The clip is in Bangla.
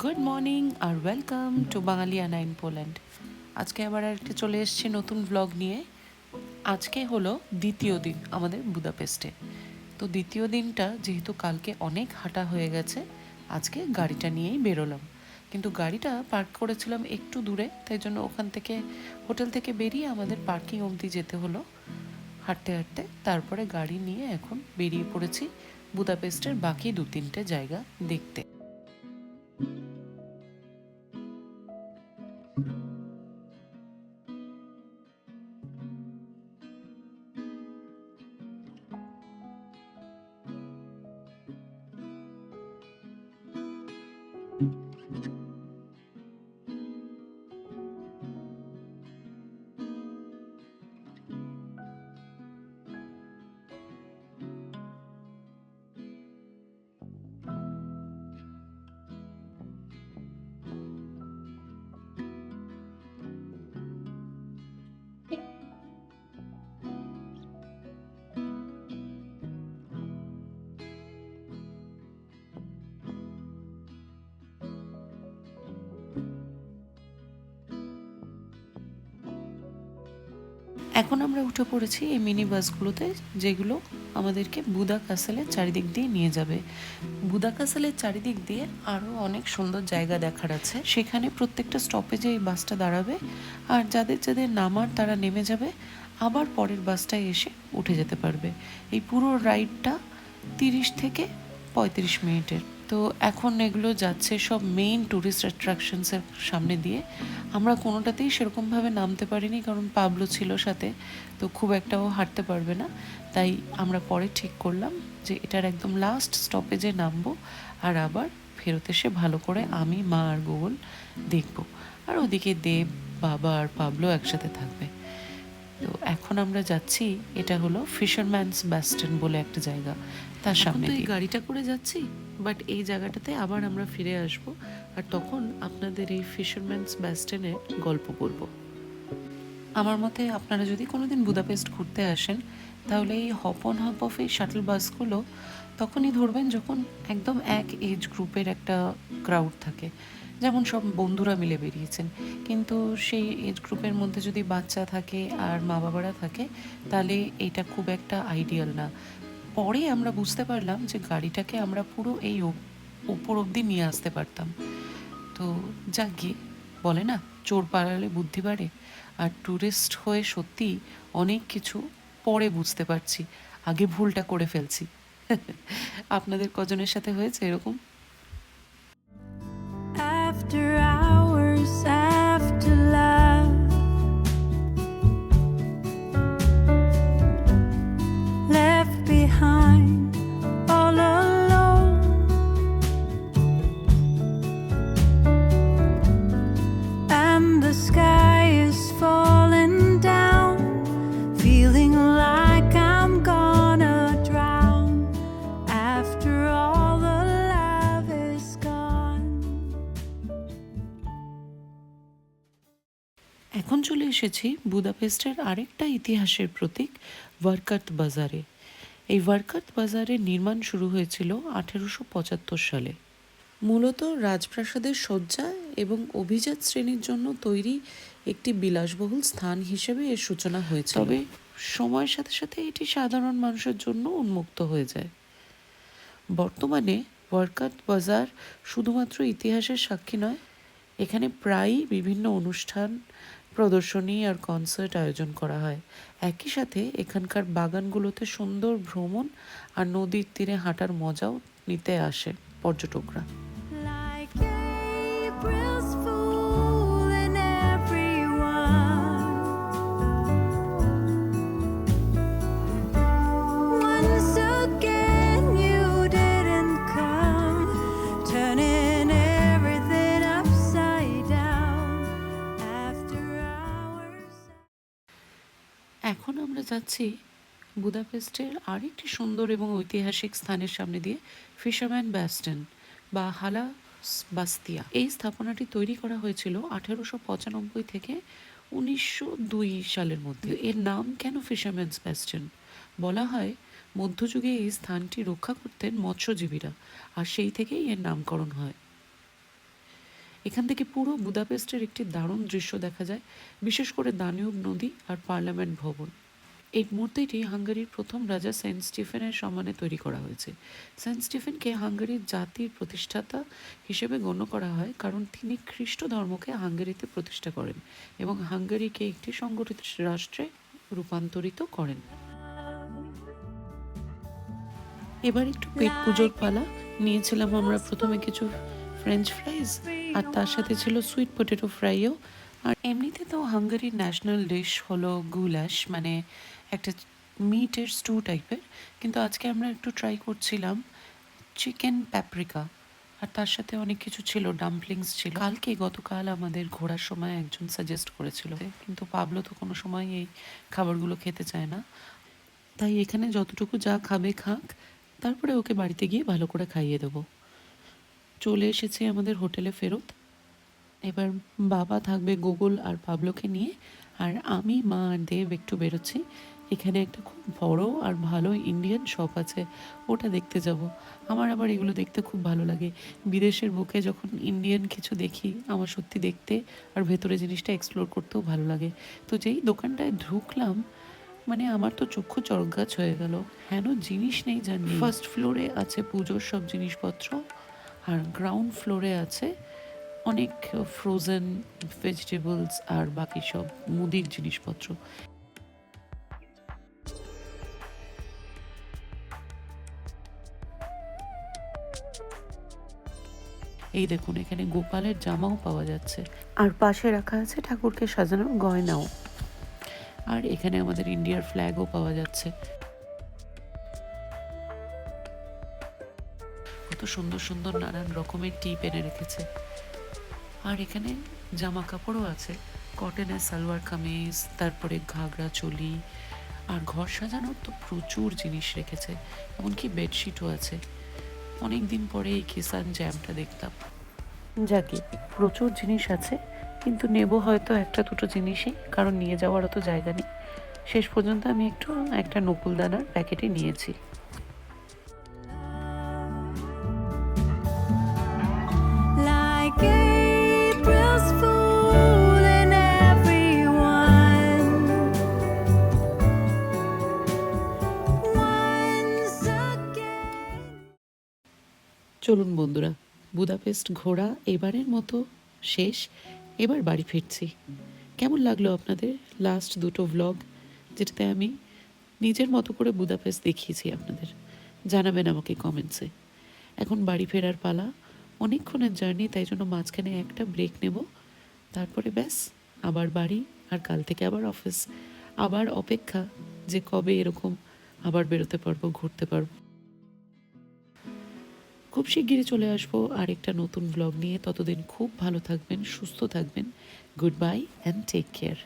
Good morning R welcome to Bangaliana in Poland আজকে আবার একটা চলে এসেছি নতুন ব্লগ নিয়ে। আজকে হলো দ্বিতীয় দিন আমাদের বুদাপেস্টে তো দ্বিতীয় দিনটা যেহেতু কালকে অনেক হাঁটা হয়ে গেছে, আজকে গাড়িটা নিয়েই বেরোলাম। কিন্তু গাড়িটা পার্ক করেছিলাম একটু দূরে, তাই জন্য ওখান থেকে, হোটেল থেকে বেরিয়ে আমাদের পার্কিং অবধি যেতে হলো। হাঁটতে হাঁটতে তারপরে গাড়ি নিয়ে এখন বেরিয়ে পড়েছি বুদাপেস্টের বাকি দু তিনটে জায়গা দেখতে। এখন আমরা উঠে পড়েছি এই মিনি বাসগুলোতে, যেগুলো আমাদেরকে বুদা কাসেলের চারিদিক দিয়ে নিয়ে যাবে। বুদা কাসেলের চারিদিক দিয়ে আরও অনেক সুন্দর জায়গা দেখার আছে। সেখানে প্রত্যেকটা স্টপেজে এই বাসটা দাঁড়াবে, আর যাদের যাদের নামার তারা নেমে যাবে, আবার পরের বাসটায় এসে উঠে যেতে পারবে। এই পুরো রাইডটা তিরিশ থেকে পঁয়ত্রিশ মিনিটের। তো এখন এগুলো যাচ্ছে সব মেইন ট্যুরিস্ট অ্যাট্রাকশনসের সামনে দিয়ে। আমরা কোনোটাতেই সেরকমভাবে নামতে পারিনি কারণ পাবলো ছিল সাথে তো খুব একটাও হাঁটতে পারবে না। তাই আমরা পরে ঠিক করলাম যে এটার একদম লাস্ট স্টপেজে নামবো আর আবার ফেরত এসে ভালো করে আমি মা আর গুগল দেখব। আর ওদিকে দেব বাবা আর পাবলো একসাথে থাকবে। তো এখন আমরা যাচ্ছি এটা হলো ফিশারম্যানস ব্যাস্টন বলে একটা জায়গা তার সামনে গাড়িটা করে যাচ্ছি বাট এই জায়গাটাতে আবার আমরা ফিরে আসব আর তখন আপনাদের এই ফিশারম্যানস ব্যাস্টনের গল্প বলব আমার মতে আপনারা যদি কোনোদিন বুদাপেস্ট ঘুরতে আসেন, তাহলে এই হপ অন হপ অফ এই শাটল বাসগুলো তখনই ধরবেন যখন একদম এক এজ গ্রুপের একটা ক্রাউড থাকে। যেমন সব বন্ধুরা মিলে বেরিয়েছেন। কিন্তু সেই এজ গ্রুপের মধ্যে যদি বাচ্চা থাকে আর মা বাবারা থাকে, তাহলে এটা খুব একটা আইডিয়াল না। পরে আমরা বুঝতে পারলাম যে গাড়িটাকে আমরা পুরো এই ওপর অবধি নিয়ে আসতে পারতাম। তো যাক গিয়ে বলে না চোর পালালে বুদ্ধি বাড়ে। আর ট্যুরিস্ট হয়ে সত্যি অনেক কিছু পরে বুঝতে পারছি আগে ভুলটা করে ফেলছি। আপনাদের কজনের সাথে হয়েছে এরকম? After hours, এখন চলে এসেছি বুদাপেস্টের আরেকটা ইতিহাসের প্রতীক, ওয়ার্কাত বাজারে। এই ওয়ার্কাত বাজারের নির্মাণ শুরু হয়েছিল আঠেরোশো পঁচাত্তর সালে। মূলত রাজপ্রাসাদের সজ্জা এবং অভিজাত শ্রেণির জন্য তৈরি একটি বিলাসবহুল স্থান হিসেবে এর সূচনা হয়েছে তবে সময়ের সাথে সাথে এটি সাধারণ মানুষের জন্য উন্মুক্ত হয়ে যায়। বর্তমানে ওয়ার্কাত বাজার শুধুমাত্র ইতিহাসের সাক্ষী নয়, এখানে প্রায়ই বিভিন্ন অনুষ্ঠান প্রদর্শনী আর কনসার্ট আয়োজন করা হয়। একই সাথে এখানকার বাগানগুলোতে সুন্দর ভ্রমণ আর নদীর তীরে হাঁটার মজাও নিতে আসে পর্যটকরা। যাচ্ছি বুদাপেস্টের আরেকটি সুন্দর এবং ঐতিহাসিক স্থানের সামনে দিয়ে ফিশারম্যান ব্যাস্টেন বা হালা বাস্তিয়া। এই স্থাপনাটি তৈরি করা হয়েছিল আঠেরোশো পঁচানব্বই থেকে উনিশশো দুই সালের মধ্যে। এর নাম কেন ফিশারম্যানস ব্যাস্টেন? বলা হয়, মধ্যযুগে এই স্থানটি রক্ষা করতেন মৎস্যজীবীরা আর সেই থেকেই এর নামকরণ হয়। এখান থেকে পুরো বুদাপেস্টের একটি দারুণ দৃশ্য দেখা যায়, বিশেষ করে দানিউব নদী আর পার্লামেন্ট ভবন। এই মূর্তিটি হাঙ্গেরির প্রথম রাজা সেন্ট স্টিফেনের সম্মানে তৈরি করা হয়েছে। সেন্ট স্টিফেনকে হাঙ্গেরির জাতির প্রতিষ্ঠাতা হিসেবে গণ্য করা হয় কারণ তিনি খ্রিস্ট ধর্মকে হাঙ্গেরিতে প্রতিষ্ঠা করেন এবং হাঙ্গেরিকে একটি সংগঠিত রাষ্ট্রে রূপান্তরিত করেন। এবার একটু পেট পুজোর পালা। নিয়েছিলাম আমরা প্রথমে কিছু ফ্রেঞ্চ ফ্রাইজ আর তার সাথে ছিল সুইট পটেটো ফ্রাইও। আর এমনিতে তো হাঙ্গারির ন্যাশনাল ডিশ হলো গুলাশ মানে একটা মিটের স্টু টাইপের কিন্তু আজকে আমরা একটু ট্রাই করছিলাম চিকেন প্যাপ্রিকা আর তার সাথে অনেক কিছু ছিল ডাম্পলিংস ছিল। কালকে গতকাল আমাদের ঘোরার সময় একজন সাজেস্ট করেছিল। কিন্তু পাবলো তো কোনো সময় এই খাবারগুলো খেতে চায় না। তাই এখানে যতটুকু যা খাবে খাক, তারপরে ওকে বাড়িতে গিয়ে ভালো করে খাইয়ে দেবো। চলে এসেছি আমাদের হোটেলে ফেরত। এবার বাবা থাকবে গুগল আর পাবলোকে নিয়ে, আর আমি, মা আর দেব একটু বেরোচ্ছি। এখানে একটা খুব বড় আর ভালো ইন্ডিয়ান শপ আছে, ওটা দেখতে যাব। আমার আবার এগুলো দেখতে খুব ভালো লাগে। বিদেশের বুকে যখন ইন্ডিয়ান কিছু দেখি, আমার সত্যি দেখতে আর ভেতরে জিনিসটা এক্সপ্লোর করতেও ভালো লাগে। তো যেই দোকানটায় ঢুকলাম মানে আমার তো চক্ষু চরগাছ হয়ে গেল। হেন জিনিস নেই জানি। ফার্স্ট ফ্লোরে আছে পুজোর সব জিনিসপত্র আর গ্রাউন্ড ফ্লোরে আছে অনেক ফ্রোজেন ভেজিটেবলস আর বাকি সব মুদির জিনিসপত্র। এই দেখুন এখানে গোপালের জামাও পাওয়া যাচ্ছে। আর পাশে রাখা আছে ঠাকুরকে সাজানোর গয়নাও। আর এখানে আমাদের ইন্ডিয়ার ফ্ল্যাগও পাওয়া যাচ্ছে। কত সুন্দর সুন্দর নানান রকমের টিপ এনে রেখেছে। আর এখানে জামা কাপড়ও আছে। কটনের সালোয়ার কামিজ তারপরে ঘাগরা চলি আর ঘর সাজানোর তো প্রচুর জিনিস রেখেছে। এমনকি বেডশিটও আছে। অনেক দিন পরে এই কিষান জ্যামটা দেখতাম। যাকে প্রচুর জিনিস আছে, কিন্তু নেব হয়তো একটা দুটো জিনিসই, কারণ নিয়ে যাওয়ারও তো জায়গা নেই। শেষ পর্যন্ত আমি একটু একটা নকুলদানার প্যাকেটে নিয়েছি। চলুন বন্ধুরা, বুদাপেস্ট ঘোরা এবারের মতো শেষ, এবার বাড়ি ফিরছি। কেমন লাগল আপনাদের লাস্ট দুটো ভ্লগ যেটাতে আমি নিজের মতো করে বুদাপেস্ট দেখিয়েছি আপনাদের? জানাবেন আমাকে কমেন্টসে এখন বাড়ি ফেরার পালা, অনেকক্ষণের জার্নি তাই জন্য মাঝখানে একটা ব্রেক নেব। তারপরে ব্যাস, আবার বাড়ি, আর কাল থেকে আবার অফিস আবার অপেক্ষা, যে কবে এরকম আবার বেরোতে পারব, ঘুরতে পারব। খুব শিগগিরই চলে আসব আরেকটা নতুন ব্লগ নিয়ে। ততদিন খুব ভালো থাকবেন, সুস্থ থাকবেন। Good bye and take care